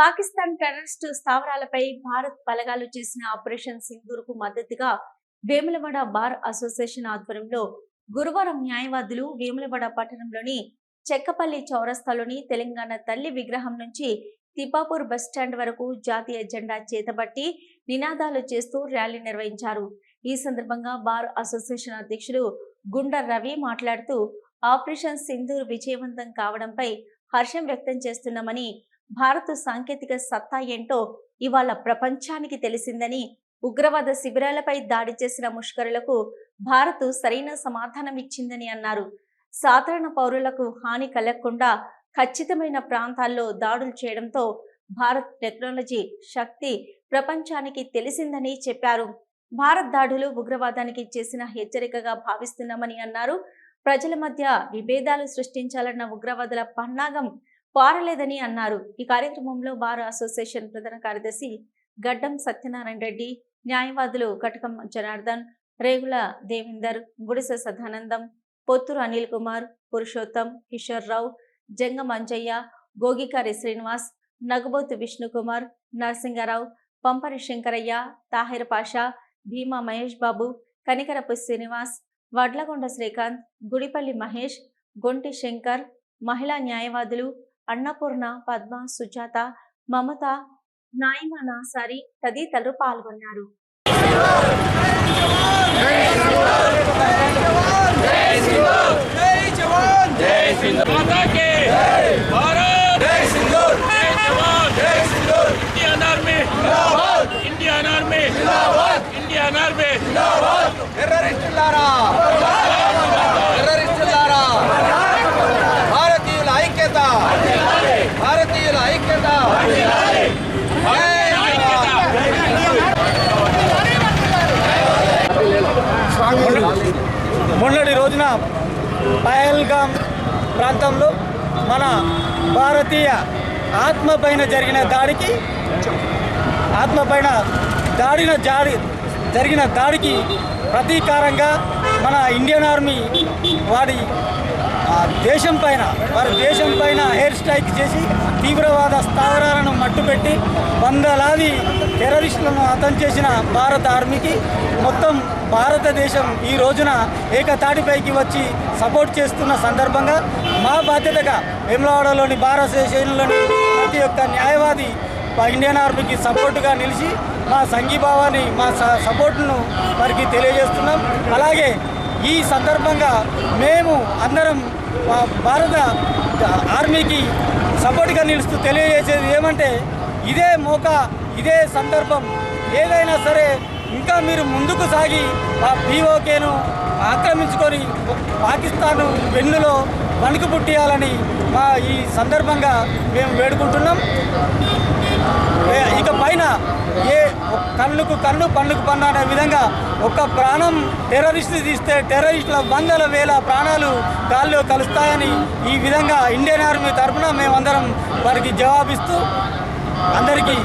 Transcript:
Pakistan terrorist స్థావరాలపై Bharat బలగాలు చేసిన operation సింధూర్కు మద్దతుగా వేములవాడ బార్ అసోసియేషన్ ఆధ్వర్యంలో గురువారం న్యాయవాదులు వేములవాడ పట్టణంలోని చెక్కపల్లి చౌరస్తాలోని తెలంగాణ తల్లి విగ్రహం నుంచి తిపాపూర్ బస్టాండ్ వరకు జాతీయ జెండా చేతబట్టి నినాదాలు చేస్తూ ర్యాలీ నిర్వహించారు. ఈ సందర్భంగా బార్ అసోసియేషన్ అధ్యక్షుడు గుండ రవి మాట్లాడుతూ ఆపరేషన్ సింధూర్ విజయవంతం కావడంపై హర్షం వ్యక్తం చేస్తున్నామని భారత్ సాంకేతిక సత్తా ఏంటో ఇవాళ ప్రపంచానికి తెలిసిందని ఉగ్రవాద శిబిరాలపై దాడి చేసిన ముష్కరులకు భారత్ సరైన సమాధానం ఇచ్చిందని అన్నారు. సాధారణ పౌరులకు హాని కలగకుండా ఖచ్చితమైన ప్రాంతాల్లో దాడులు చేయడంతో భారత్ టెక్నాలజీ శక్తి ప్రపంచానికి తెలిసిందని చెప్పారు. భారత్ దాడులు ఉగ్రవాదానికి చేసిన హెచ్చరికగా భావిస్తున్నామని అన్నారు. ప్రజల మధ్య విభేదాలు సృష్టించాలన్న ఉగ్రవాదుల పన్నాగం పారలేదని అన్నారు. ఈ కార్యక్రమంలో బార్ అసోసియేషన్ ప్రధాన కార్యదర్శి గడ్డం సత్యనారాయణ రెడ్డి న్యాయవాదులు కటకం జనార్దన్ రేగుల దేవిందర్ గుడిసె సదానందం పొత్తూరు అనిల్ కుమార్ పురుషోత్తం కిషోర్ రావు జంగ మంజయ్య గోగికారి శ్రీనివాస్ నగబోతు విష్ణుకుమార్ నరసింగరావు పంపరి శంకరయ్య తాహిర్ పాషా భీమా మహేష్ బాబు కనికరపు శ్రీనివాస్ వడ్లగొండ శ్రీకాంత్ గుడిపల్లి మహేష్ గొంటి శంకర్ మహిళా న్యాయవాదులు అన్నపూర్ణ పద్మ సుజాత మమత నాయమాన సరి తదితరులు పాల్గొన్నారు. ఇండియన్ ఆర్మీ మొన్నటి రోజున పయల్గామ్ ప్రాంతంలో మన భారతీయ ఆత్మ పైన జరిగిన దాడికి ఆత్మ పైన దాడిన జాడి జరిగిన దాడికి ప్రతీకారంగా మన ఇండియన్ ఆర్మీ వాడి దేశం పైన వారి దేశం పైన ఎయిర్ స్ట్రైక్ చేసి తీవ్రవాద స్థావరాలను మట్టుపెట్టి వందలాది టెర్రరిస్టులను హతం చేసిన భారత ఆర్మీకి మొత్తం భారతదేశం ఈ రోజున ఏకతాటిపైకి వచ్చి సపోర్ట్ చేస్తున్న సందర్భంగా మా బాధ్యతగా వేములవాడలోని భారత స్టేషన్లోని ప్రతి ఒక్క న్యాయవాది ఇండియన్ ఆర్మీకి సపోర్టుగా నిలిచి మా సంఘీభావాన్ని మా స- సపోర్టును వారికి తెలియజేస్తున్నాం. అలాగే ఈ సందర్భంగా మేము అందరం భారత ఆర్మీకి సపోర్ట్గా నిలుస్తూ తెలియజేసేది ఏమంటే ఇదే మోక ఇదే సందర్భం. ఏదైనా సరే ఇంకా మీరు ముందుకు సాగి ఆ పీఓకేను ఆక్రమించుకొని పాకిస్తాన్ వెన్నులో పండుగ పుట్టియాలని మా ఈ సందర్భంగా మేము వేడుకుంటున్నాం. ఇక పైన ఏ కన్నుకు కన్ను పన్నుకు పన్ను అనే విధంగా ఒక ప్రాణం టెర్రరిస్ట్ తీస్తే టెర్రరిస్టుల వందల వేల ప్రాణాలు గాల్లో కలుస్తాయని ఈ విధంగా ఇండియన్ ఆర్మీ తరఫున మేమందరం వారికి జవాబిస్తూ అందరికీ